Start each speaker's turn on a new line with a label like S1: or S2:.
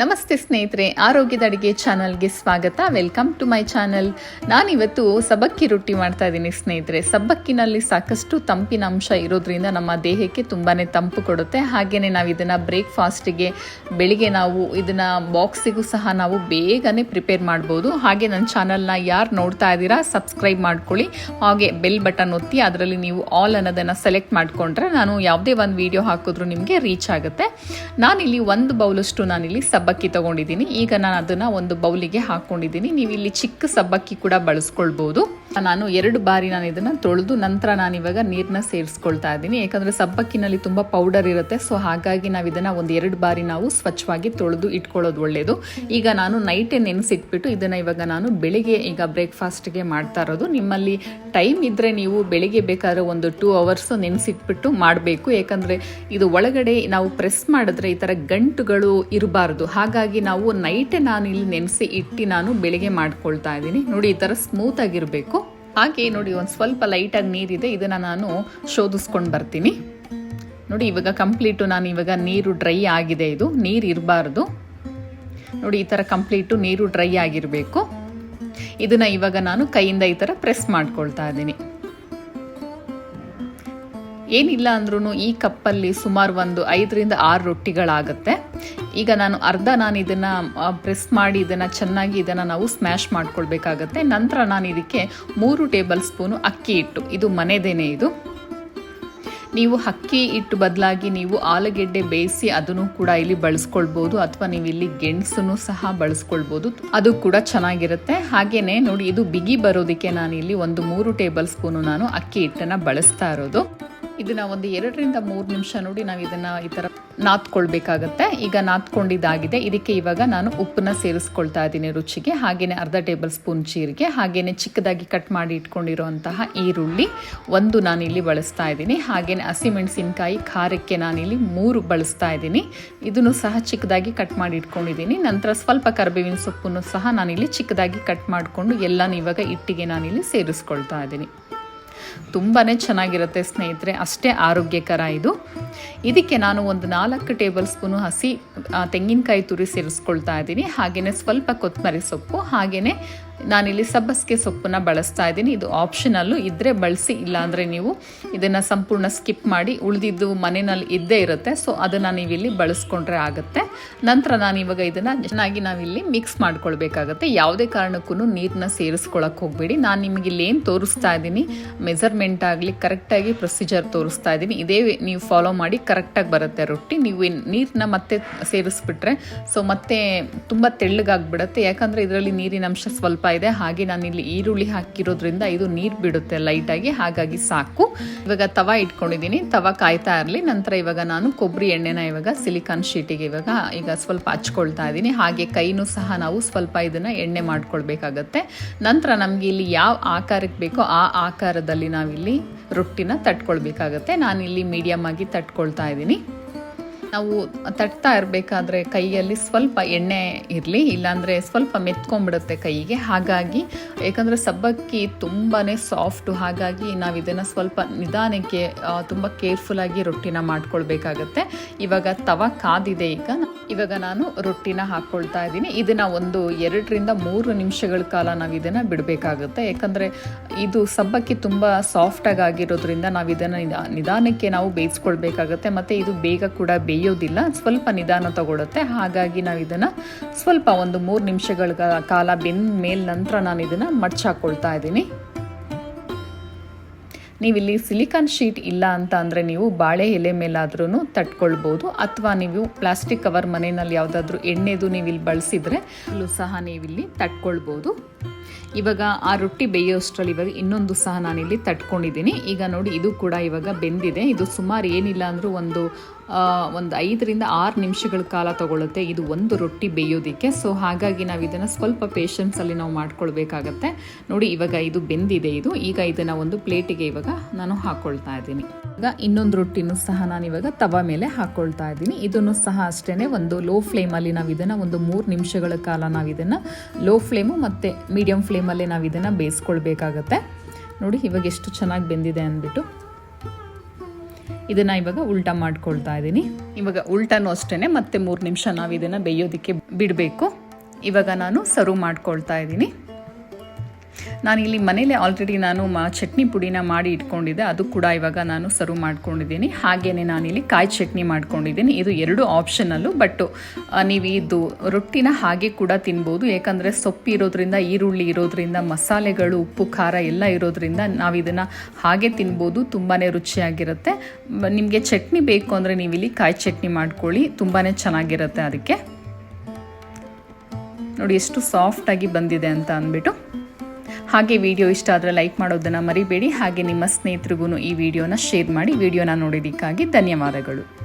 S1: ನಮಸ್ತೆ ಸ್ನೇಹಿತರೆ, ಆರೋಗ್ಯದ ಅಡುಗೆ ಚಾನಲ್ಗೆ ಸ್ವಾಗತ. ವೆಲ್ಕಮ್ ಟು ಮೈ ಚಾನಲ್ ನಾನಿವತ್ತು ಸಬ್ಬಕ್ಕಿ ರೊಟ್ಟಿ ಮಾಡ್ತಾ ಇದ್ದೀನಿ ಸ್ನೇಹಿತರೆ. ಸಬ್ಬಕ್ಕಿನಲ್ಲಿ ಸಾಕಷ್ಟು ತಂಪಿನ ಅಂಶ ಇರೋದ್ರಿಂದ ನಮ್ಮ ದೇಹಕ್ಕೆ ತುಂಬಾ ತಂಪು ಕೊಡುತ್ತೆ. ಹಾಗೆಯೇ ನಾವು ಇದನ್ನು ಬ್ರೇಕ್ಫಾಸ್ಟಿಗೆ, ಬೆಳಿಗ್ಗೆ ನಾವು ಇದನ್ನು ಬಾಕ್ಸಿಗೂ ಸಹ ನಾವು ಬೇಗನೆ ಪ್ರಿಪೇರ್ ಮಾಡ್ಬೋದು. ಹಾಗೆ ನನ್ನ ಚಾನಲ್ನ ಯಾರು ನೋಡ್ತಾ ಇದ್ದೀರಾ, ಸಬ್ಸ್ಕ್ರೈಬ್ ಮಾಡ್ಕೊಳ್ಳಿ. ಹಾಗೆ ಬೆಲ್ ಬಟನ್ ಒತ್ತಿ, ಅದರಲ್ಲಿ ನೀವು ಆಲ್ ಅನ್ನೋದನ್ನು ಸೆಲೆಕ್ಟ್ ಮಾಡಿಕೊಂಡ್ರೆ ನಾನು ಯಾವುದೇ ಒಂದು ವಿಡಿಯೋ ಹಾಕಿದ್ರೂ ನಿಮಗೆ ರೀಚ್ ಆಗುತ್ತೆ. ನಾನಿಲ್ಲಿ ಒಂದು ಬೌಲಷ್ಟು ನಾನಿಲ್ಲಿ ಸಬ್ಬಕ್ಕಿ ತಗೊಂಡಿದ್ದೀನಿ. ಈಗ ನಾನು ಅದನ್ನು ಒಂದು ಬೌಲಿಗೆ ಹಾಕ್ಕೊಂಡಿದ್ದೀನಿ ನೀವು ಇಲ್ಲಿ ಚಿಕ್ಕ ಸಬ್ಬಕ್ಕಿ ಕೂಡ ಬಳಸ್ಕೊಳ್ಬೋದು. ನಾನು ಎರಡು ಬಾರಿ ನಾನು ಇದನ್ನು ತೊಳೆದು ನಂತರ ನಾನು ಇವಾಗ ನೀರನ್ನ ಸೇರಿಸ್ಕೊಳ್ತಾ ಇದ್ದೀನಿ. ಯಾಕಂದರೆ ಸಬ್ಬಕ್ಕಿನಲ್ಲಿ ತುಂಬ ಪೌಡರ್ ಇರುತ್ತೆ. ಸೊ ಹಾಗಾಗಿ ನಾವು ಇದನ್ನು ಒಂದು ಎರಡು ಬಾರಿ ನಾವು ಸ್ವಚ್ಛವಾಗಿ ತೊಳೆದು ಇಟ್ಕೊಳ್ಳೋದು ಒಳ್ಳೆಯದು ಈಗ ನಾನು ನೈಟೇ ನೆನೆಸಿಟ್ಬಿಟ್ಟು ಇದನ್ನು ಇವಾಗ ನಾನು ಬೆಳಿಗ್ಗೆ ಈಗ ಬ್ರೇಕ್ಫಾಸ್ಟ್ಗೆ ಮಾಡ್ತಾ ಇರೋದು. ನಿಮ್ಮಲ್ಲಿ ಟೈಮ್ ಇದ್ದರೆ ನೀವು ಬೆಳಿಗ್ಗೆ ಬೇಕಾದ್ರೆ ಒಂದು ಟೂ ಅವರ್ಸ್ ನೆನೆಸಿಟ್ಬಿಟ್ಟು ಮಾಡಬೇಕು. ಯಾಕಂದರೆ ಇದು ಒಳಗಡೆ ನಾವು ಪ್ರೆಸ್ ಮಾಡಿದ್ರೆ ಈ ಥರ ಗಂಟುಗಳು ಇರಬಾರ್ದು. ಹಾಗಾಗಿ ನಾವು ನೈಟೇ ನಾನು ಇಲ್ಲಿ ನೆನೆಸಿ ಇಟ್ಟು ನಾನು ಬೆಳಿಗ್ಗೆ ಮಾಡ್ಕೊಳ್ತಾ ಇದ್ದೀನಿ. ನೋಡಿ ಈ ಥರ ಸ್ಮೂತ್ ಆಗಿರಬೇಕು. ಹಾಗೆ ನೋಡಿ ಒಂದು ಸ್ವಲ್ಪ ಲೈಟಾಗಿ ನೀರಿದೆ, ಇದನ್ನು ನಾನು ಶೋಧಿಸ್ಕೊಂಡು ಬರ್ತೀನಿ. ನೋಡಿ ಇವಾಗ ಕಂಪ್ಲೀಟು ನಾನು ಇವಾಗ ನೀರು ಡ್ರೈ ಆಗಿದೆ ಇದು, ನೀರು ಇರಬಾರ್ದು. ನೋಡಿ ಈ ಥರ ಕಂಪ್ಲೀಟು ನೀರು ಡ್ರೈ ಆಗಿರಬೇಕು. ಇದನ್ನು ಇವಾಗ ನಾನು ಕೈಯಿಂದ ಈ ಥರ ಪ್ರೆಸ್ ಮಾಡ್ಕೊಳ್ತಾ ಇದ್ದೀನಿ. ಏನಿಲ್ಲ ಅಂದ್ರೂ ಈ ಕಪ್ಪಲ್ಲಿ ಸುಮಾರು ಒಂದು ಐದರಿಂದ ಆರು ರೊಟ್ಟಿಗಳಾಗುತ್ತೆ. ಈಗ ನಾನು ಅರ್ಧ ನಾನು ಇದನ್ನು ಪ್ರೆಸ್ ಮಾಡಿ ಇದನ್ನು ಚೆನ್ನಾಗಿ ಇದನ್ನು ನಾವು ಸ್ಮ್ಯಾಶ್ ಮಾಡ್ಕೊಳ್ಬೇಕಾಗತ್ತೆ. ನಂತರ ನಾನು ಇದಕ್ಕೆ ಮೂರು ಟೇಬಲ್ ಸ್ಪೂನು ಅಕ್ಕಿ ಹಿಟ್ಟು. ಇದು ಮನೆದೇನೆ ಇದು. ನೀವು ಅಕ್ಕಿ ಹಿಟ್ಟು ಬದಲಾಗಿ ನೀವು ಆಲೂಗೆಡ್ಡೆ ಬೇಯಿಸಿ ಅದನ್ನು ಕೂಡ ಇಲ್ಲಿ ಬಳಸ್ಕೊಳ್ಬೋದು, ಅಥವಾ ನೀವು ಇಲ್ಲಿ ಗೆಣಸನ್ನು ಸಹ ಬಳಸ್ಕೊಳ್ಬೋದು. ಅದು ಕೂಡ ಚೆನ್ನಾಗಿರುತ್ತೆ. ಹಾಗೇನೆ ನೋಡಿ, ಇದು ಬಿಗಿ ಬರೋದಕ್ಕೆ ನಾನು ಇಲ್ಲಿ ಒಂದು ಮೂರು ಟೇಬಲ್ ಸ್ಪೂನು ನಾನು ಅಕ್ಕಿ ಹಿಟ್ಟನ್ನು ಬಳಸ್ತಾ ಇರೋದು. ಇದನ್ನ ಒಂದು ಎರಡರಿಂದ ಮೂರು ನಿಮಿಷ ನೋಡಿ ನಾವು ಇದನ್ನ ಈ ಥರ ನಾತ್ಕೊಳ್ಬೇಕಾಗತ್ತೆ ಈಗ ನಾತ್ಕೊಂಡಿದ್ದಾಗಿದೆ ಇದಕ್ಕೆ ಇವಾಗ ನಾನು ಉಪ್ಪನ್ನ ಸೇರಿಸ್ಕೊಳ್ತಾ ಇದ್ದೀನಿ ರುಚಿಗೆ. ಹಾಗೇನೆ ಅರ್ಧ ಟೇಬಲ್ ಸ್ಪೂನ್ ಜೀರಿಗೆ, ಹಾಗೇನೆ ಚಿಕ್ಕದಾಗಿ ಕಟ್ ಮಾಡಿ ಇಟ್ಕೊಂಡಿರುವಂತಹ ಈರುಳ್ಳಿ ಒಂದು ನಾನಿಲ್ಲಿ ಬಳಸ್ತಾ ಇದ್ದೀನಿ. ಹಾಗೇನೆ ಹಸಿಮೆಣಸಿನಕಾಯಿ ಖಾರಕ್ಕೆ ನಾನಿಲ್ಲಿ ಮೂರು ಬಳಸ್ತಾ ಇದ್ದೀನಿ. ಇದನ್ನು ಸಹ ಚಿಕ್ಕದಾಗಿ ಕಟ್ ಮಾಡಿ ಇಟ್ಕೊಂಡಿದ್ದೀನಿ. ನಂತರ ಸ್ವಲ್ಪ ಕರಿಬೇವಿನ ಸೊಪ್ಪನ್ನು ಸಹ ನಾನಿಲ್ಲಿ ಚಿಕ್ಕದಾಗಿ ಕಟ್ ಮಾಡಿಕೊಂಡು ಎಲ್ಲಾನು ಇವಾಗ ಇಟ್ಟಿಗೆ ನಾನಿಲ್ಲಿ ಸೇರಿಸ್ಕೊಳ್ತಾ ಇದ್ದೀನಿ. ತುಂಬಾ ಚೆನ್ನಾಗಿರುತ್ತೆ ಸ್ನೇಹಿತರೆ. ಅಷ್ಟೇ ಆರೋಗ್ಯಕರ ಇದು. ಇದಕ್ಕೆ ನಾನು ಒಂದು ನಾಲ್ಕು ಟೇಬಲ್ ಸ್ಪೂನು ಹಸಿ ತೆಂಗಿನಕಾಯಿ ತುರಿ ಸೇರಿಸ್ಕೊಳ್ತಾ ಇದ್ದೀನಿ. ಹಾಗೆಯೇ ಸ್ವಲ್ಪ ಕೊತ್ತಂಬರಿ ಸೊಪ್ಪು ಹಾಗೆಯೇ ನಾನಿಲ್ಲಿ ಸಬ್ಬಸಿಗೆ ಸೊಪ್ಪನ್ನು ಬಳಸ್ತಾ ಇದ್ದೀನಿ. ಇದು ಆಪ್ಷನಲ್ಲು ಇದ್ದರೆ ಬಳಸಿ, ಇಲ್ಲಾಂದರೆ ನೀವು ಇದನ್ನು ಸಂಪೂರ್ಣ ಸ್ಕಿಪ್ ಮಾಡಿ, ಉಳಿದಿದ್ದು ಮನೆಯಲ್ಲಿ ಇದ್ದೇ ಇರುತ್ತೆ. ಸೊ, ಅದನ್ನು ನೀವಿಲ್ಲಿ ಬಳಸ್ಕೊಂಡ್ರೆ ಆಗುತ್ತೆ. ನಂತರ ನಾನು ಇವಾಗ ಇದನ್ನು ಚೆನ್ನಾಗಿ ನಾವಿಲ್ಲಿ ಮಿಕ್ಸ್ ಮಾಡ್ಕೊಳ್ಬೇಕಾಗತ್ತೆ. ಯಾವುದೇ ಕಾರಣಕ್ಕೂ ನೀರನ್ನ ಸೇರಿಸ್ಕೊಳಕ್ಕೆ ಹೋಗಬೇಡಿ. ನಾನು ನಿಮಗೆ ಇಲ್ಲಿ ಏನು ತೋರಿಸ್ತಾ ಇದ್ದೀನಿ, ಮೆಜರ್ಮೆಂಟ್ ಆಗಲಿ, ಕರೆಕ್ಟಾಗಿ ಪ್ರೊಸೀಜರ್ ತೋರಿಸ್ತಾ ಇದ್ದೀನಿ. ಇದೇ ನೀವು ಫಾಲೋ ಮಾಡಿ ಕರೆಕ್ಟಾಗಿ ಬರುತ್ತೆ ರೊಟ್ಟಿ. ನೀವು ನೀರನ್ನ ಮತ್ತೆ ಸೇರಿಸ್ಬಿಟ್ರೆ ಸೊ ಮತ್ತೆ ತುಂಬ ತೆಳ್ಳಗಾಗ್ಬಿಡುತ್ತೆ. ಯಾಕಂದರೆ ಇದರಲ್ಲಿ ನೀರಿನ ಅಂಶ ಸ್ವಲ್ಪ ಇದೆ. ಹಾಗೆ ನಾನು ಇಲ್ಲಿ ಈರುಳ್ಳಿ ಹಾಕಿರೋದ್ರಿಂದ ಇದು ನೀರು ಬಿಡುತ್ತೆ ಲೈಟಾಗಿ. ಹಾಗಾಗಿ ಸಾಕು. ಇವಾಗ ತವ ಇಟ್ಕೊಂಡಿದ್ದೀನಿ. ತವ ಕಾಯ್ತಾ ಇರಲಿ. ನಂತರ ಇವಾಗ ನಾನು ಕೊಬ್ಬರಿ ಎಣ್ಣೆನ ಇವಾಗ ಸಿಲಿಕಾನ್ ಶೀಟಿಗೆ ಇವಾಗ ಈಗ ಸ್ವಲ್ಪ ಹಚ್ಕೊಳ್ತಾ ಇದ್ದೀನಿ. ಹಾಗೆ ಕೈನೂ ಸಹ ನಾವು ಸ್ವಲ್ಪ ಇದನ್ನು ಎಣ್ಣೆ ಮಾಡ್ಕೊಳ್ಬೇಕಾಗತ್ತೆ. ನಂತರ ನಮಗೆ ಇಲ್ಲಿ ಯಾವ ಆಕಾರಕ್ಕೆ ಬೇಕೋ ಆ ಆಕಾರದಲ್ಲಿ ನಾವಿಲ್ಲಿ ರೊಟ್ಟಿನ ತಟ್ಕೊಳ್ಬೇಕಾಗತ್ತೆ. ನಾನಿಲ್ಲಿ ಮೀಡಿಯಮ್ ಆಗಿ ತಟ್ಕೊಳ್ತಾ ಇದ್ದೀನಿ. ನಾವು ತಟ್ತಾ ಇರಬೇಕಾದ್ರೆ ಕೈಯಲ್ಲಿ ಸ್ವಲ್ಪ ಎಣ್ಣೆ ಇರಲಿ, ಇಲ್ಲಾಂದರೆ ಸ್ವಲ್ಪ ಮೆತ್ಕೊಂಡ್ಬಿಡುತ್ತೆ ಕೈಗೆ. ಹಾಗಾಗಿ ಯಾಕಂದರೆ ಸಬ್ಬಕ್ಕಿ ತುಂಬಾ ಸಾಫ್ಟು ಹಾಗಾಗಿ ನಾವು ಇದನ್ನು ಸ್ವಲ್ಪ ನಿಧಾನಕ್ಕೆ ತುಂಬ ಕೇರ್ಫುಲ್ಲಾಗಿ ರೊಟ್ಟಿನ ಮಾಡ್ಕೊಳ್ಬೇಕಾಗತ್ತೆ. ಇವಾಗ ತವ ಕಾದಿದೆ ಈಗ. ಇವಾಗ ನಾನು ರೊಟ್ಟಿನ ಹಾಕ್ಕೊಳ್ತಾ ಇದ್ದೀನಿ. ಇದನ್ನು ಒಂದು ಎರಡರಿಂದ ಮೂರು ನಿಮಿಷಗಳ ಕಾಲ ನಾವು ಇದನ್ನು ಬಿಡಬೇಕಾಗುತ್ತೆ. ಯಾಕಂದರೆ ಇದು ಸಬ್ಬಕ್ಕಿ ತುಂಬ ಸಾಫ್ಟಾಗಿ ಆಗಿರೋದ್ರಿಂದ ನಾವು ಇದನ್ನು ನಿಧಾನಕ್ಕೆ ನಾವು ಬೇಯಿಸ್ಕೊಳ್ಬೇಕಾಗತ್ತೆ. ಮತ್ತು ಇದು ಬೇಗ ಕೂಡ ಬೇಯೋದಿಲ್ಲ. ಸ್ವಲ್ಪ ನಿಧಾನ ತಗೊಳುತ್ತೆ. ಹಾಗಾಗಿ ನಾವು ಇದನ್ನು ಸ್ವಲ್ಪ ಒಂದು ಮೂರು ನಿಮಿಷಗಳ ಕಾಲ ಬೆಂದ ಮೇಲೆ ನಂತರ ನಾನು ಇದನ್ನು ಮಡ್ಚಾಕೊಳ್ತಾ ಇದ್ದೀನಿ. ನೀವಿಲ್ಲಿ ಸಿಲಿಕಾನ್ ಶೀಟ್ ಇಲ್ಲ ಅಂತ ಅಂದರೆ ನೀವು ಬಾಳೆ ಎಲೆ ಮೇಲಾದ್ರೂ ತಟ್ಕೊಳ್ಬೋದು, ಅಥವಾ ನೀವು ಪ್ಲಾಸ್ಟಿಕ್ ಕವರ್ ಮನೆಯಲ್ಲಿ ಯಾವುದಾದ್ರೂ ಎಣ್ಣೆದು ನೀವು ಇಲ್ಲಿ ಬಳಸಿದರೆ ಸಹ ನೀವಿಲ್ಲಿ ತಟ್ಕೊಳ್ಬೋದು. ಇವಾಗ ಆ ರೊಟ್ಟಿ ಬೇಯೋಷ್ಟರಲ್ಲಿ ಇವಾಗ ಇನ್ನೊಂದು ಸಹ ನಾನಿಲ್ಲಿ ತಟ್ಕೊಂಡಿದ್ದೀನಿ. ಈಗ ನೋಡಿ ಇದು ಕೂಡ ಇವಾಗ ಬೆಂದಿದೆ. ಇದು ಸುಮಾರು ಏನಿಲ್ಲ ಅಂದರೂ ಒಂದು ಒಂದು ಐದರಿಂದ ಆರು ನಿಮಿಷಗಳ ಕಾಲ ತಗೊಳ್ಳುತ್ತೆ ಇದು ಒಂದು ರೊಟ್ಟಿ ಬೇಯೋದಕ್ಕೆ. ಸೊ ಹಾಗಾಗಿ ನಾವು ಇದನ್ನು ಸ್ವಲ್ಪ ಪೇಷನ್ಸಲ್ಲಿ ನಾವು ಮಾಡ್ಕೊಳ್ಬೇಕಾಗತ್ತೆ. ನೋಡಿ, ಇವಾಗ ಇದು ಬೆಂದಿದೆ ಇದು. ಈಗ ಇದನ್ನು ಒಂದು ಪ್ಲೇಟಿಗೆ ಇವಾಗ ನಾನು ಹಾಕ್ಕೊಳ್ತಾ ಇದ್ದೀನಿ. ಈಗ ಇನ್ನೊಂದು ರೊಟ್ಟಿನೂ ಸಹ ನಾನು ಇವಾಗ ತವ ಮೇಲೆ ಹಾಕ್ಕೊಳ್ತಾ ಇದ್ದೀನಿ. ಇದನ್ನು ಸಹ ಅಷ್ಟೇ ಒಂದು ಲೋ ಫ್ಲೇಮಲ್ಲಿ ನಾವು ಇದನ್ನು ಒಂದು ಮೂರು ನಿಮಿಷಗಳ ಕಾಲ ನಾವು ಇದನ್ನು ಲೋ ಫ್ಲೇಮು ಮತ್ತು ಮೀಡಿಯಮ್ ಫ್ಲೇಮಲ್ಲೇ ನಾವು ಇದನ್ನು ಬೇಯಿಸ್ಕೊಳ್ಬೇಕಾಗತ್ತೆ. ನೋಡಿ, ಇವಾಗ ಎಷ್ಟು ಚೆನ್ನಾಗಿ ಬೆಂದಿದೆ ಅಂದ್ಬಿಟ್ಟು. ಇದನ್ನು ಇವಾಗ ಉಲ್ಟಾ ಮಾಡ್ಕೊಳ್ತಾ ಇದ್ದೀನಿ ಇವಾಗ ಉಲ್ಟಾನು ಅಷ್ಟೇ ಮತ್ತೆ ಮೂರು ನಿಮಿಷ ನಾವು ಇದನ್ನು ಬೇಯೋದಕ್ಕೆ ಬಿಡಬೇಕು. ಇವಾಗ ನಾನು ಸರ್ವ್ ಮಾಡ್ಕೊಳ್ತಾ ಇದ್ದೀನಿ ನಾನಿಲ್ಲಿ ಮನೇಲೆ ಆಲ್ರೆಡಿ ನಾನು ಮಾ, ಚಟ್ನಿ ಪುಡಿನ ಮಾಡಿ ಇಟ್ಕೊಂಡಿದ್ದೆ. ಅದು ಕೂಡ ಇವಾಗ ನಾನು ಸರ್ವ್ ಮಾಡ್ಕೊಂಡಿದ್ದೀನಿ. ಹಾಗೆಯೇ ನಾನಿಲ್ಲಿ ಕಾಯಿ ಚಟ್ನಿ ಮಾಡ್ಕೊಂಡಿದ್ದೀನಿ. ಇದು ಎರಡು ಆಪ್ಷನಲ್ಲು ಬಟ್ ನೀವು ಇದು ರೊಟ್ಟಿನ ಹಾಗೆ ಕೂಡ ತಿನ್ಬೋದು. ಯಾಕಂದರೆ ಸೊಪ್ಪು ಇರೋದ್ರಿಂದ, ಈರುಳ್ಳಿ ಇರೋದ್ರಿಂದ, ಮಸಾಲೆಗಳು, ಉಪ್ಪು, ಖಾರ ಎಲ್ಲ ಇರೋದ್ರಿಂದ ನಾವು ಇದನ್ನು ಹಾಗೆ ತಿನ್ಬೋದು. ತುಂಬಾ ರುಚಿಯಾಗಿರುತ್ತೆ. ನಿಮಗೆ ಚಟ್ನಿ ಬೇಕು ಅಂದರೆ ನೀವು ಇಲ್ಲಿ ಕಾಯಿ ಚಟ್ನಿ ಮಾಡ್ಕೊಳ್ಳಿ. ತುಂಬಾ ಚೆನ್ನಾಗಿರುತ್ತೆ ಅದಕ್ಕೆ. ನೋಡಿ, ಎಷ್ಟು ಸಾಫ್ಟಾಗಿ ಬಂದಿದೆ ಅಂತ ಅಂದ್ಬಿಟ್ಟು. ಹಾಗೆ ವಿಡಿಯೋ ಇಷ್ಟ ಆದರೆ ಲೈಕ್ ಮಾಡೋದನ್ನು ಮರಿಬೇಡಿ. ಹಾಗೆ ನಿಮ್ಮ ಸ್ನೇಹಿತರಿಗೂ ಈ ವಿಡಿಯೋನ ಶೇರ್ ಮಾಡಿ. ವಿಡಿಯೋನ ನೋಡೋದಕ್ಕಾಗಿ ಧನ್ಯವಾದಗಳು.